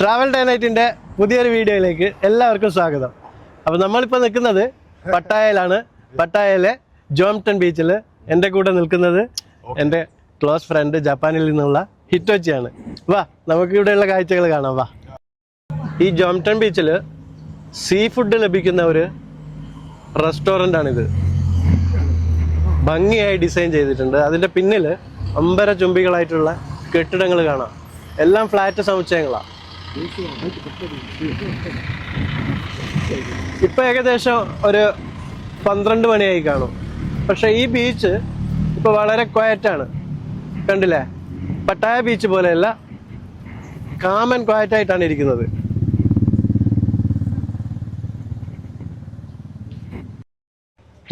Travel day പുതിയൊരു വീഡിയോയിലേക്ക് എല്ലാവർക്കും സ്വാഗതം. അപ്പോൾ നമ്മളിപ്പോൾ നിൽക്കുന്നത് പട്ടായയിലാണ്. പട്ടായയിലെ ജോംടൺ ബീച്ചിൽ എന്റെ കൂടെ നിൽക്കുന്നത് എന്റെ ക്ലോസ് ഫ്രണ്ട് ജപ്പാനിൽ നിന്നുള്ള ഹിറ്റോച്ചിയാണ്. വാ നമുക്ക് ഇവിടെയുള്ള കാഴ്ചകൾ കാണാം വാ. ഈ ജോംടൺ ബീച്ചിൽ സീ ഫുഡ് ലഭിക്കുന്ന ഒരു റെസ്റ്റോറന്റ് ആണിത്. ഭംഗിയായി ഡിസൈൻ ചെയ്തിട്ടുണ്ട്. അതിന്റെ പിന്നിൽ അമ്പര ചുംബികളായിട്ടുള്ള കെട്ടിടങ്ങൾ കാണാം. എല്ലാം ഫ്ലാറ്റ് സമുച്ചയങ്ങളാണ് ഇപ്പൊ ഏകദേശം ഒരു പന്ത്രണ്ട് മണിയായി കാണും. പക്ഷെ ഈ ബീച്ച് ഇപ്പൊ വളരെ ക്വയറ്റാണ് കണ്ടില്ലേ? പട്ടായ ബീച്ച് പോലെയല്ല കാമൻ ക്വയറ്റായിട്ടാണ് ഇരിക്കുന്നത്.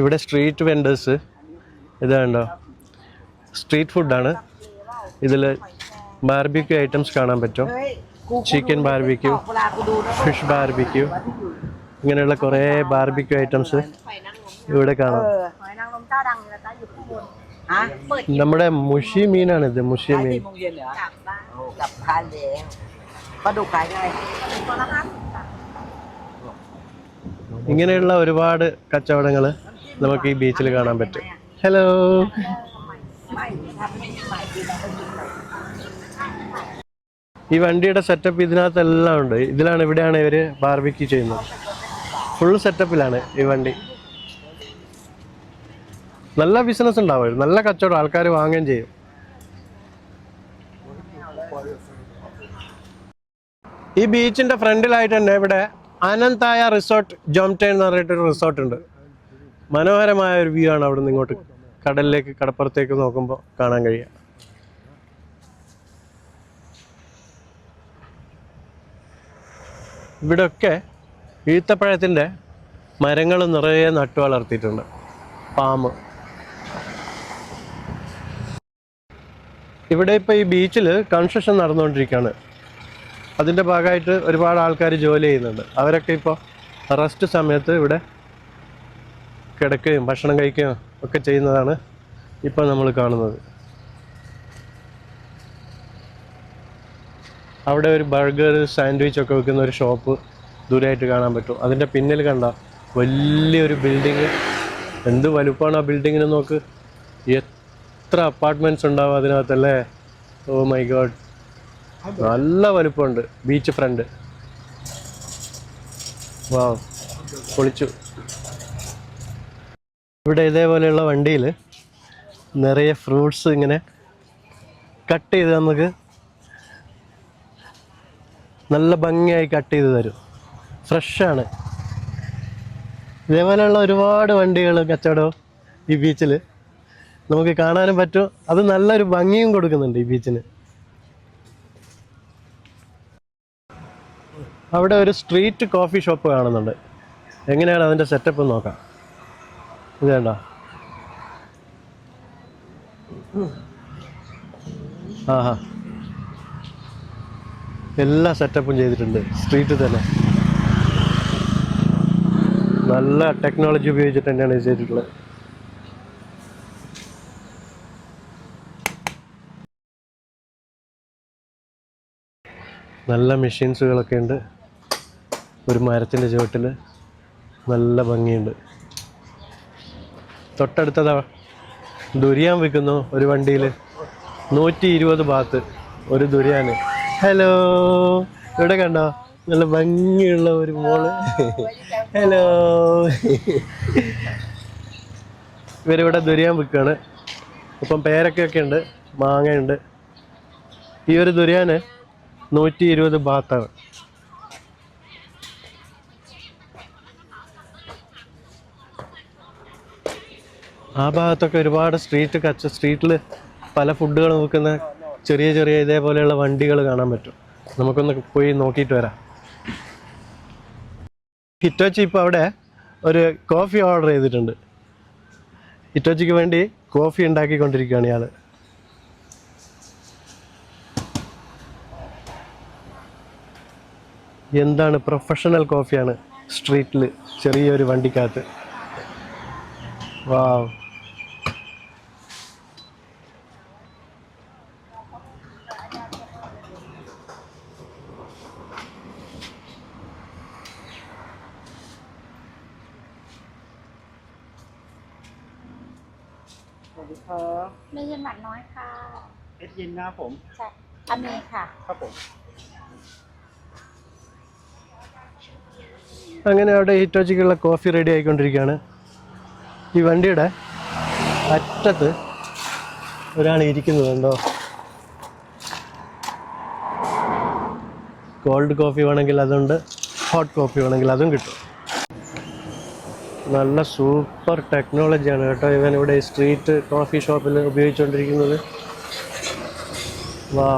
ഇവിടെ സ്ട്രീറ്റ് വെൻഡേഴ്സ് ഇതാണ്ടോ സ്ട്രീറ്റ് ഫുഡാണ് ഇതിൽ ബാർബിക്യൂ ഐറ്റംസ് കാണാൻ പറ്റും. ചിക്കൻ ബാർബിക്യൂ ഫിഷ് ബാർബിക്യൂ ഇങ്ങനെയുള്ള കുറേ ബാർബിക്യൂ ഐറ്റംസ് ഇവിടെ കാണാം. നമ്മുടെ മുഷി മീനാണിത് മുഷി മീൻ. ഇങ്ങനെയുള്ള ഒരുപാട് കച്ചവടങ്ങൾ നമുക്ക് ഈ ബീച്ചിൽ കാണാൻ പറ്റും. ഹലോ ഈ വണ്ടിയുടെ സെറ്റപ്പ് ഇതിനകത്തെല്ലാം ഉണ്ട്. ഇതിലാണ് ഇവിടെയാണ് ഇവർ ബാർബിക്യൂ ചെയ്യുന്നത്. ഫുൾ സെറ്റപ്പിലാണ് ഈ വണ്ടി. നല്ല ബിസിനസ് ഉണ്ടാവും. നല്ല കച്ചവടം. ആൾക്കാർ വാങ്ങുകയും ചെയ്യും. ഈ ബീച്ചിന്റെ ഫ്രണ്ടിലായിട്ട് തന്നെ ഇവിടെ അനന്തായ റിസോർട്ട് ജോംടൈൻ എന്ന് പറഞ്ഞിട്ടൊരു റിസോർട്ട് ഉണ്ട്. മനോഹരമായ ഒരു വ്യൂ ആണ് അവിടെ നിന്ന് ഇങ്ങോട്ട് കടലിലേക്ക് കടപ്പുറത്തേക്ക് നോക്കുമ്പോൾ കാണാൻ കഴിയുക. ഇവിടെയൊക്കെ ഈത്തപ്പഴത്തിന്റെ മരങ്ങൾ നിറയെ നട്ടു വളർത്തിയിട്ടുണ്ട്. പാമ്പ് ഇവിടെ ഇപ്പോൾ ഈ ബീച്ചിൽ കൺസ്ട്രക്ഷൻ നടന്നുകൊണ്ടിരിക്കുകയാണ്. അതിന്റെ ഭാഗമായിട്ട് ഒരുപാട് ആൾക്കാർ ജോലി ചെയ്യുന്നുണ്ട്. അവരൊക്കെ ഇപ്പോൾ റെസ്റ്റ് സമയത്ത് ഇവിടെ കിടക്കുകയും ഭക്ഷണം കഴിക്കുകയും ഒക്കെ ചെയ്യുന്നതാണ് ഇപ്പോൾ നമ്മൾ കാണുന്നത്. അവിടെ ഒരു ബർഗർ സാൻഡ്വിച്ച് ഒക്കെ വെക്കുന്ന ഒരു ഷോപ്പ് ദൂരമായിട്ട് കാണാൻ പറ്റും. അതിന്റെ പിന്നിൽ കണ്ട വലിയൊരു ബിൽഡിങ് എന്ത് വലുപ്പമാണ് ആ ബിൽഡിങ്ങിന് നോക്ക്. എത്ര അപ്പാർട്ട്മെന്റ്സ് ഉണ്ടാവും അതിനകത്തല്ലേ? ഓ മൈ ഗോഡ് നല്ല വലുപ്പമുണ്ട്. ബീച്ച് ഫ്രണ്ട് വാ പൊളിച്ചു. ഇവിടെ ഇതേപോലെയുള്ള വണ്ടിയിൽ നിറയെ ഫ്രൂട്ട്സ് ഇങ്ങനെ കട്ട് ചെയ്ത് നമുക്ക് നല്ല ഭംഗിയായി കട്ട് ചെയ്ത് തരും. ഫ്രഷാണ് ഇതേപോലെയുള്ള ഒരുപാട് വണ്ടികൾ കച്ചവടവും ഈ ബീച്ചിൽ നമുക്ക് കാണാനും പറ്റും. അത് നല്ലൊരു ഭംഗിയും കൊടുക്കുന്നുണ്ട് ഈ ബീച്ചിന് അവിടെ ഒരു സ്ട്രീറ്റ് കോഫി ഷോപ്പ് കാണുന്നുണ്ട്. എങ്ങനെയാണ് അതിന്റെ സെറ്റപ്പ് നോക്കാം. ഇത് കണ്ടോ? ആഹാ. എല്ലാ സെറ്റപ്പും ചെയ്തിട്ടുണ്ട്. സ്ട്രീറ്റ് തന്നെ. നല്ല ടെക്നോളജി ഉപയോഗിച്ചിട്ട് തന്നെയാണ് ഇത് ചെയ്തിട്ടുള്ളത്. നല്ല മെഷീൻസുകളൊക്കെ ഉണ്ട്. ഒരു മരത്തിന്റെ ചുവട്ടിൽ നല്ല ഭംഗിയുണ്ട്. തൊട്ടടുത്തതാ ദുരിയാൻ വിൽക്കുന്നു ഒരു വണ്ടിയിൽ നൂറ്റി ഇരുപത് ഒരു ദുരിയാന്. ഹലോ ഇവിടെ കണ്ടോ? നല്ല ഭംഗിയുള്ള ഒരു മോൾ. ഹലോ ഇവരിവിടെ ദുരിയാൻ വിൽക്കുകയാണ്. ഇപ്പം പേരക്കൊക്കെ ഉണ്ട്. മാങ്ങയുണ്ട്. ഈ ഒരു ദുരിയാന് നൂറ്റി ഇരുപത് ബാത്താണ്. ആ ഭാഗത്തൊക്കെ ഒരുപാട് സ്ട്രീറ്റ് കച്ച സ്ട്രീറ്റിൽ പല ഫുഡുകൾ വിൽക്കുന്ന ചെറിയ ചെറിയ ഇതേപോലെയുള്ള വണ്ടികൾ കാണാൻ പറ്റും. നമുക്കൊന്ന് പോയി നോക്കിയിട്ട് വരാം. ഹിറ്റോച്ചി ഇപ്പോൾ അവിടെ ഒരു കോഫി ഓർഡർ ചെയ്തിട്ടുണ്ട്. ഹിറ്റോച്ചിക്ക് വേണ്ടി കോഫി ഉണ്ടാക്കിക്കൊണ്ടിരിക്കുകയാണ് ഇയാൾ എന്താണ് പ്രൊഫഷണൽ കോഫിയാണ് സ്ട്രീറ്റിൽ ചെറിയൊരു വണ്ടിക്കകത്ത്. വാവ്. ย็นนะครับผม ใช่อันนี้ค่ะ ครับผม അങ്ങനെ അവിടെ ഹിറ്റോച്ചിക്കുള്ള കോഫി റെഡി ആയിക്കൊണ്ടിരിക്കുകയാണ് ഈ വണ്ടിയുടെ അറ്റത്ത് ഒരാൾ ഇരിക്കുന്നത് കണ്ടോ കോൾഡ് കോഫി വേണമെങ്കിൽ അതുണ്ട് ഹോട്ട് കോഫി വേണമെങ്കിൽ അതും കിട്ടും നല്ല സൂപ്പർ ടെക്നോളജിയാണ് കേട്ടോ ഇവൻ ഇവിടെ സ്ട്രീറ്റ് കോഫി ഷോപ്പിൽ ഉപയോഗിച്ചുകൊണ്ടിരിക്കുന്നത് വാ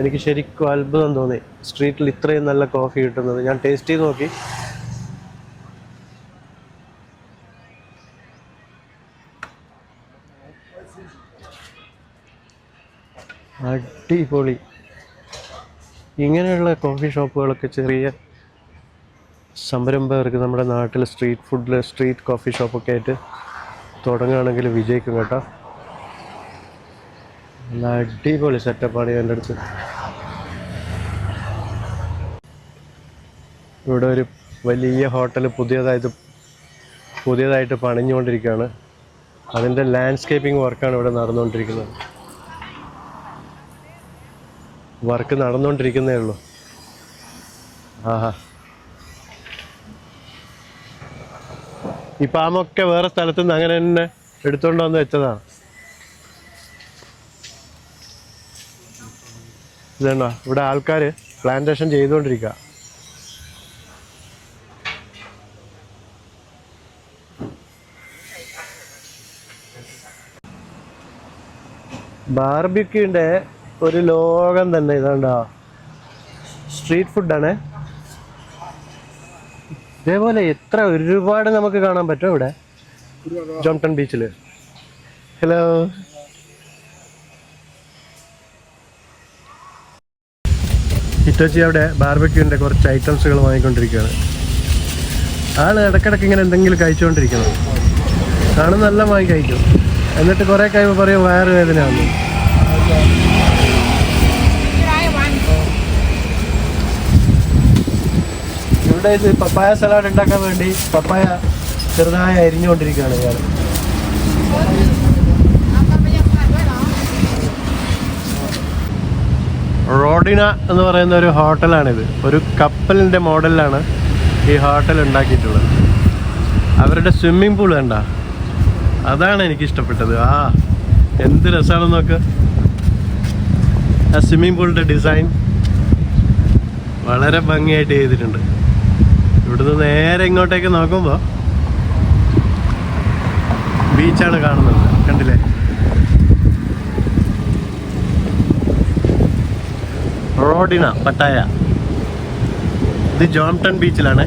എനിക്ക് ശരിക്കും അത്ഭുതം തോന്നി. സ്ട്രീറ്റിൽ ഇത്രയും നല്ല കോഫി കിട്ടുന്നത്. ഞാൻ ടേസ്റ്റ് ചെയ്ത് നോക്കി. അടിപൊളി. ഇങ്ങനെയുള്ള കോഫി ഷോപ്പുകളൊക്കെ ചെറിയ സംരംഭകർക്ക് നമ്മുടെ നാട്ടിൽ സ്ട്രീറ്റ് ഫുഡിൽ സ്ട്രീറ്റ് കോഫി ഷോപ്പൊക്കെ ആയിട്ട് തുടങ്ങുകയാണെങ്കിൽ വിജയിക്കും കേട്ടോ. അടിപൊളി സെറ്റപ്പാണ് എന്റെ അടുത്ത്. ഇവിടെ ഒരു വലിയ ഹോട്ടൽ പുതിയതായിട്ട് പുതിയതായിട്ട് പണിഞ്ഞുകൊണ്ടിരിക്കുകയാണ്. അതിന്റെ ലാൻഡ്സ്കേപ്പിംഗ് വർക്കാണ് ഇവിടെ നടന്നുകൊണ്ടിരിക്കുന്നത്. വർക്ക് നടന്നുകൊണ്ടിരിക്കുന്നേ ഉള്ളൂ. ആഹാ. ഈ പാമൊക്കെ വേറെ സ്ഥലത്തുനിന്ന് അങ്ങനെ തന്നെ എടുത്തുകൊണ്ട് വന്ന് വെച്ചതാണ്. ഇതെണ്ണ ഇവിടെ ആൾക്കാർ പ്ലാന്റേഷൻ ചെയ്തുകൊണ്ടിരിക്കുക ബാർബിക്യൂന്റെ ഒരു ലോകം തന്നെ ഇതാണ്ടോ. സ്ട്രീറ്റ് ഫുഡാണ് ഇതേപോലെ എത്ര ഒരുപാട് നമുക്ക് കാണാൻ പറ്റും ഇവിടെ? ജോംടൺ ബീച്ചിൽ ഹലോ ഹിറ്റോച്ചി അവിടെ ബാർബക്യൂവിന്റെ കുറച്ച് ഐറ്റംസുകൾ വാങ്ങിക്കൊണ്ടിരിക്കുകയാണ്. ആൾ ഇടക്കിടക്ക് ഇങ്ങനെ എന്തെങ്കിലും കഴിച്ചുകൊണ്ടിരിക്കണം കാണുന്നെല്ലാം നല്ല വാങ്ങി കഴിക്കും. എന്നിട്ട് കുറേ കഴിയുമ്പോൾ പറയും വയറ് ആണ് ഇവിടെ ഇത് പപ്പായ സലാഡ് ഉണ്ടാക്കാൻ വേണ്ടി പപ്പായ ചെറുതായി അരിഞ്ഞുകൊണ്ടിരിക്കുകയാണ് ഇയാൾ റോഡിന എന്ന് പറയുന്ന ഒരു ഹോട്ടലാണിത്. ഒരു കപ്പലിന്റെ മോഡലിലാണ് ഈ ഹോട്ടൽ ഉണ്ടാക്കിയിട്ടുള്ളത്. അവരുടെ സ്വിമ്മിംഗ് പൂൾ കണ്ട? അതാണ് എനിക്ക് ഇഷ്ടപ്പെട്ടത് ആ എന്ത് രസമാണെന്ന് നോക്ക്. ആ സ്വിമ്മിംഗ് പൂളിന്റെ ഡിസൈൻ വളരെ ഭംഗിയായിട്ട് ചെയ്തിട്ടുണ്ട്. ഇവിടുന്ന് നേരെ ഇങ്ങോട്ടേക്ക് നോക്കുമ്പോൾ ബീച്ചാണ് കാണുന്നത്. കണ്ടില്ലേ? റോഡിന പട്ടായ. ഇത് ജോംടൺ ബീച്ചിലാണ്.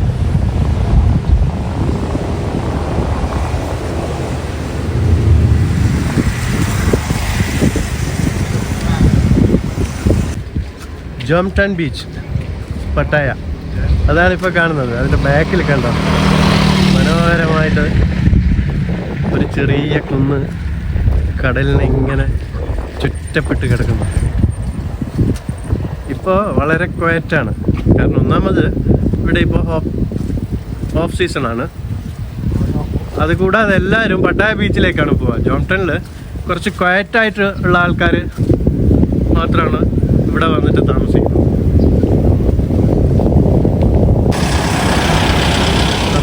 Jomtien beach Pattaya. അതാണ് ഇപ്പോൾ കാണുന്നത്. അതിന്റെ ബാക്കിൽ കണ്ടോ? മനോഹരമായിട്ട് ഒരു ചെറിയ കുന്ന് കടലിനെ ഇങ്ങനെ ചുറ്റപ്പെട്ട് കിടക്കുന്നു. ഇപ്പോൾ വളരെ ക്വയറ്റാണ് കാരണം ഒന്നാമത് ഇവിടെ ഇപ്പോൾ ഓഫ് ഓഫ് സീസണാണ് അതുകൂടാതെ എല്ലാവരും പട്ടായ ബീച്ചിലേക്കാണ് പോവുക. ജോംടണിൽ കുറച്ച് ക്വയറ്റായിട്ട് ഉള്ള ആൾക്കാർ മാത്രമാണ് ഇവിടെ വന്നിട്ട് താമസിക്കുന്നത്.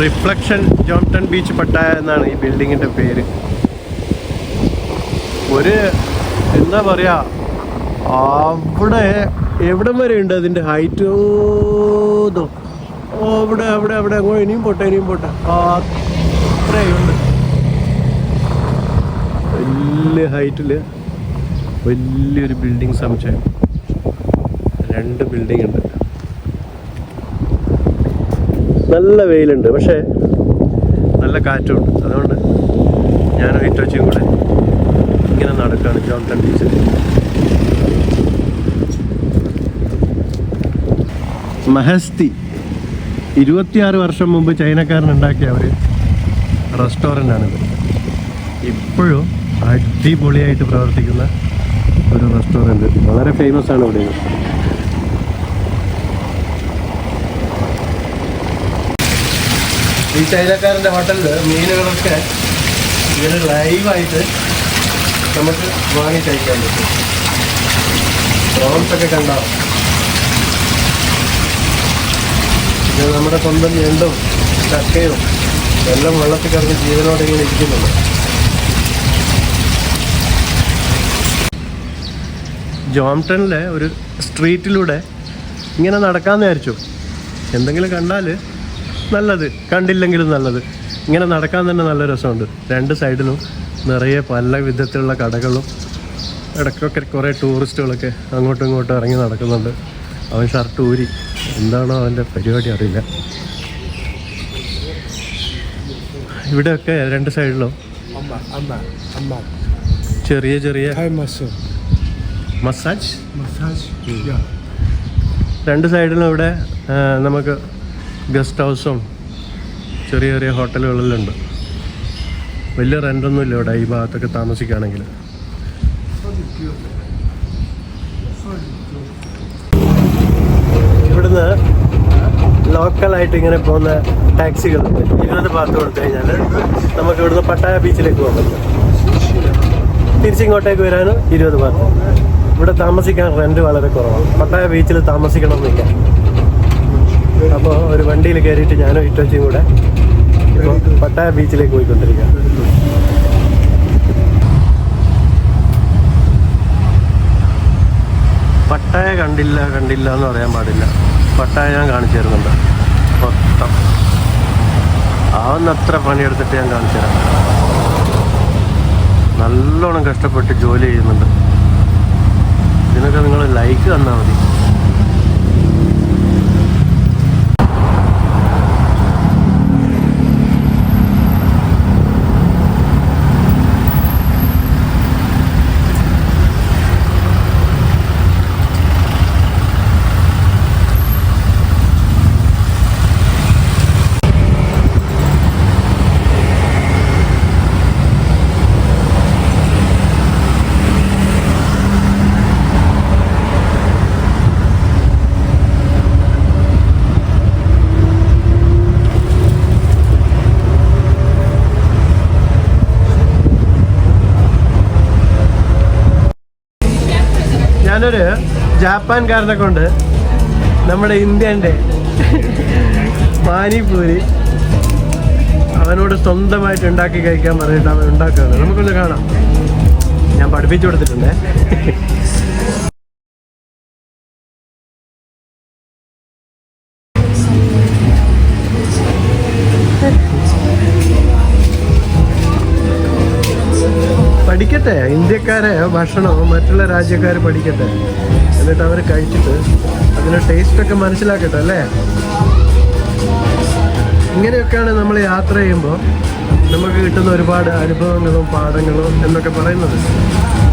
റിഫ്ലക്ഷൻ ജോംടൺ ബീച്ച് പട്ടായ എന്നാണ് ഈ ബിൽഡിങ്ങിന്റെ പേര്. ഒരു എന്താ പറയുക അവിടെ എവിടം വരെ ഉണ്ട് അതിന്റെ ഹൈറ്റ് അവിടെ അവിടെ അവിടെ. അങ്ങോ ഇനിയും പോട്ടെ ഇനിയും പോട്ടെ. അത്രയുണ്ട് വലിയ ഹൈറ്റിൽ വലിയൊരു ബിൽഡിംഗ് സമുച്ചയം. രണ്ട് ബിൽഡിംഗ് ഉണ്ട്. നല്ല വെയിലുണ്ട് പക്ഷേ നല്ല കാറ്റുമുണ്ട് അതുകൊണ്ട് ഞാൻ ഞാനും ഹിറ്റോച്ചിയും കൂടെ ഇങ്ങനെ നടക്കുകയാണ് ജോൺ ബീച്ചിൽ മഹസ്തി. ഇരുപത്തിയാറ് വർഷം മുമ്പ് ചൈനക്കാരൻ ഉണ്ടാക്കിയ ഒരു റെസ്റ്റോറന്റ് ആണിത് ഇപ്പോഴും അടിപൊളിയായിട്ട് പ്രവർത്തിക്കുന്ന ഒരു റെസ്റ്റോറന്റ് വളരെ ഫേമസ് ആണ് ഇവിടെ. ഈ ചൈനക്കാരന്റെ ഹോട്ടലിൽ മീനുകളൊക്കെ ഇങ്ങനെ ലൈവായിട്ട് നമുക്ക് വാങ്ങി കഴിക്കാൻ പറ്റും. പ്രോൺസ് ഒക്കെ കണ്ടോ ഇത് നമ്മുടെ സ്വന്തം ഞണ്ടും ചക്കയും എല്ലാം വെള്ളത്തിൽ കിടന്ന് ജീവനോടെ ഇങ്ങനെ ഇരിക്കുന്നുണ്ട്. ജോംടണിലെ ഒരു സ്ട്രീറ്റിലൂടെ ഇങ്ങനെ നടക്കാമെന്ന് വിചാരിച്ചു. എന്തെങ്കിലും കണ്ടാൽ നല്ലത് കണ്ടില്ലെങ്കിലും നല്ലത്. ഇങ്ങനെ നടക്കാൻ തന്നെ നല്ല രസമുണ്ട്. രണ്ട് സൈഡിലും നിറയെ പല വിധത്തിലുള്ള കടകളും ഇടയ്ക്കൊക്കെ കുറേ ടൂറിസ്റ്റുകളൊക്കെ അങ്ങോട്ടും ഇങ്ങോട്ടും ഇറങ്ങി നടക്കുന്നുണ്ട്. അവൻ ഷർട്ട് ഊരി. എന്താണോ അവന്റെ പരിപാടി അറിയില്ല ഇവിടെയൊക്കെ രണ്ട് സൈഡിലും. ചെറിയ ചെറിയ മസാജ്. മസാജ്. രണ്ട് സൈഡിലും ഇവിടെ നമുക്ക് ഗസ്റ്റ് ഹൗസും ചെറിയ ചെറിയ ഹോട്ടലുകളെല്ലാം ഉണ്ട് വലിയ റെന്റൊന്നുമില്ല ഇവിടെ ഈ ഭാഗത്തൊക്കെ താമസിക്കുകയാണെങ്കിൽ ഇവിടുന്ന് ലോക്കലായിട്ട് ഇങ്ങനെ പോകുന്ന ടാക്സികളുണ്ട് ഇരുപത് ഭാഗത്ത് കൊടുത്തു കഴിഞ്ഞാൽ നമുക്ക് ഇവിടുന്ന് പട്ടായ ബീച്ചിലേക്ക് പോകാൻ പറ്റും. തിരിച്ചിങ്ങോട്ടേക്ക് വരാനും ഇരുപത് ഭാഗത്ത്. ഇവിടെ താമസിക്കാൻ റെന്റ് വളരെ കുറവാണ്. പട്ടായ ബീച്ചിൽ താമസിക്കണമെന്നില്ല. അപ്പോൾ ഒരു വണ്ടിയിൽ കയറിയിട്ട് ഞാനും ഇറ്റോച്ചിയും കൂടെ ഇപ്പോൾ പട്ടായ ബീച്ചിലേക്ക് പോയിക്കൊണ്ടിരിക്കുക പട്ടായ കണ്ടില്ല കണ്ടില്ല എന്ന് പറയാൻ പാടില്ല. പട്ടായ ഞാൻ കാണിച്ചു തരുന്നുണ്ട് മൊത്തം. ആവുന്നത്ര പണിയെടുത്തിട്ട് ഞാൻ കാണിച്ചു തരാം നല്ലോണം കഷ്ടപ്പെട്ട് ജോലി ചെയ്യുന്നുണ്ട്. ഇതിനൊക്കെ നിങ്ങൾ ലൈക്ക് തന്നാൽ മതി. ഞാനൊരു ജാപ്പാൻകാരനെ കൊണ്ട് നമ്മുടെ ഇന്ത്യന്റെ പാനിപൂരി അവനോട് സ്വന്തമായിട്ട് ഉണ്ടാക്കി കഴിക്കാൻ പറഞ്ഞിട്ട് അവൻ ഉണ്ടാക്കുകയാണ്. നമുക്കൊന്ന് കാണാം. ഞാൻ പഠിപ്പിച്ചു കൊടുത്തിട്ടുണ്ട്. പഠിക്കട്ടെ? ഇന്ത്യക്കാരെ ഭക്ഷണം മറ്റുള്ള രാജ്യക്കാർ പഠിക്കട്ടെ. എന്നിട്ട് അവർ കഴിച്ചിട്ട് അതിന്റെ ടേസ്റ്റൊക്കെ മനസ്സിലാക്കട്ടെ അല്ലേ? ഇങ്ങനെയൊക്കെയാണ് നമ്മൾ യാത്ര ചെയ്യുമ്പോൾ നമുക്ക് കിട്ടുന്ന ഒരുപാട് അനുഭവങ്ങളും പാഠങ്ങളും എന്നൊക്കെ പറയുന്നത്.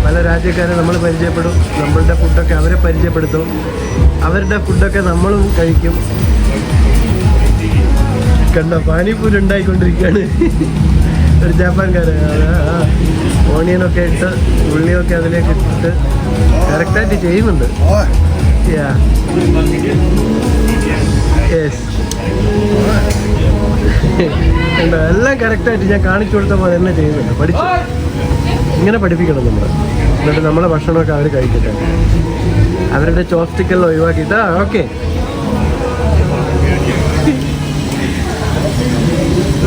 പല രാജ്യക്കാരെ നമ്മൾ പരിചയപ്പെടും നമ്മളുടെ ഫുഡൊക്കെ അവരെ പരിചയപ്പെടുത്തും. അവരുടെ ഫുഡൊക്കെ നമ്മളും കഴിക്കും. കണ്ട പാനിപ്പൂരി ഉണ്ടായിക്കൊണ്ടിരിക്കുകയാണ്. ഒരു ജാപ്പാൻകാരൻ. ഓണിയനൊക്കെ ഇട്ട് ഉള്ളിയൊക്കെ അതിലേക്ക് ഇട്ടിട്ട് കറക്റ്റായിട്ട് ചെയ്യുന്നുണ്ട്. യെസ് എല്ലാം കറക്റ്റായിട്ട് ഞാൻ കാണിച്ചു കൊടുത്ത പോലെ തന്നെ ചെയ്യുന്നുണ്ട്. പഠിച്ചു. ഇങ്ങനെ പഠിപ്പിക്കണം നമ്മൾ എന്നിട്ട് നമ്മളെ ഭക്ഷണമൊക്കെ അവർ കഴിക്കട്ടെ. അവരുടെ ചോപ്സ്റ്റിക്കെല്ലാം ഒഴിവാക്കിയിട്ട് okay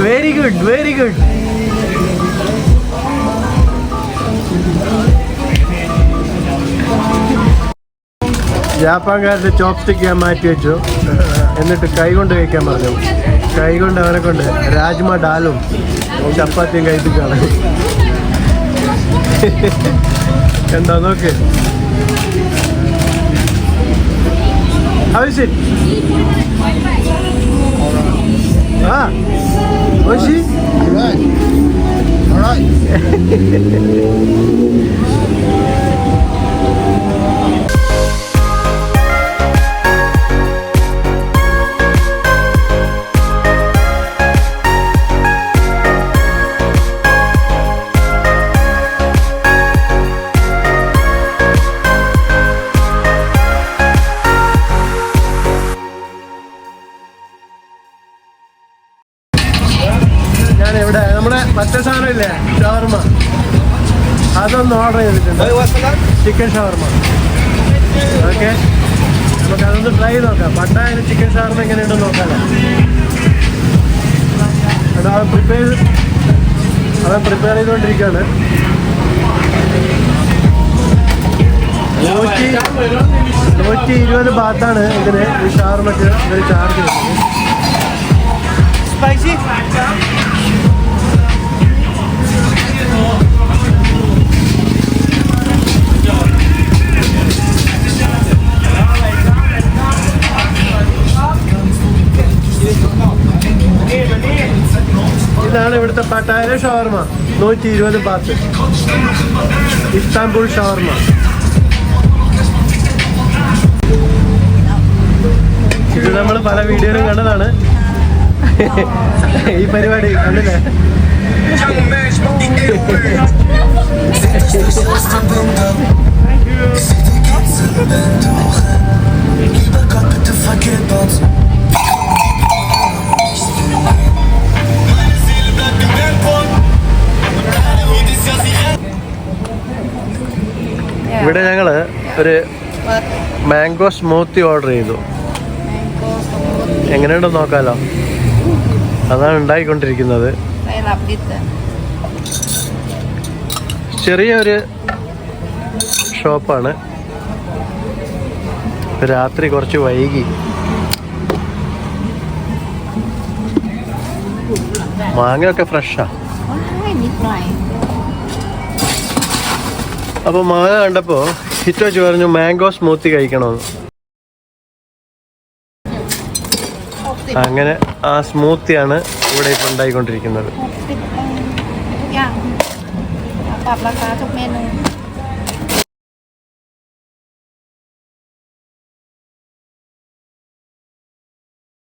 very good very good ജാപ്പാൻകാരുടെ chopstick ഞാൻ മാറ്റി വെച്ചു. എന്നിട്ട് കൈ കൊണ്ട് കഴിക്കാൻ പറഞ്ഞു. കൈ കൊണ്ട് അവനെ കൊണ്ട് രാജ്മ ഡാലും ചപ്പാത്തിയും കഴിപ്പിക്കാണ് എന്താ നോക്ക്. ആവശ്യം ആ ഓശി. അതൊന്ന് ഓർഡർ ചെയ്തിട്ടുണ്ട്. ചിക്കൻ ഷവർമ ഓക്കെ നമുക്ക് അതൊന്ന് ട്രൈ ചെയ്ത് നോക്കാം പട്ടായ ചിക്കൻ ഷവർമ എങ്ങനെയുണ്ടെന്ന് നോക്കാമല്ലോ അത് അവൻ പ്രിപ്പയർ അവൻ പ്രിപ്പയർ ചെയ്തുകൊണ്ടിരിക്കുകയാണ് നൂറ്റി നൂറ്റി ഇരുപത് ബാത്താണ് ഇതിന് ഈ ഷവർമ്മക്ക് ഇവർ ചാർജ് ചെയ്യുന്നത് ഇവിടുത്തെ പട്ടായ ഷവർമ. നൂറ്റി ഇരുപത് ബാത്ത് ഇസ്താംബുൾ ഷവർമ. ഇത് നമ്മൾ പല വീഡിയോയിലും കണ്ടതാണ്. ഈ പരിപാടി കണ്ടില്ലേ? മാംഗോ സ്മൂത്തി ഓർഡർ ചെയ്തു. എങ്ങനെയുണ്ടോ നോക്കാലോ? അതാണ് ഉണ്ടായിക്കൊണ്ടിരിക്കുന്നത്. ചെറിയൊരു ഷോപ്പാണ്. രാത്രി കുറച്ച് വൈകി. മാങ്ങയൊക്കെ ഫ്രഷാ. അപ്പോൾ മാങ്ങ കണ്ടപ്പോൾ ഹിറ്റോച്ച് പറഞ്ഞു മാംഗോ സ്മൂത്തി കഴിക്കണമെന്ന് അങ്ങനെ ആ സ്മൂത്തിയാണ് ഇവിടെ ഇപ്പൊ ഉണ്ടായിക്കൊണ്ടിരിക്കുന്നത്.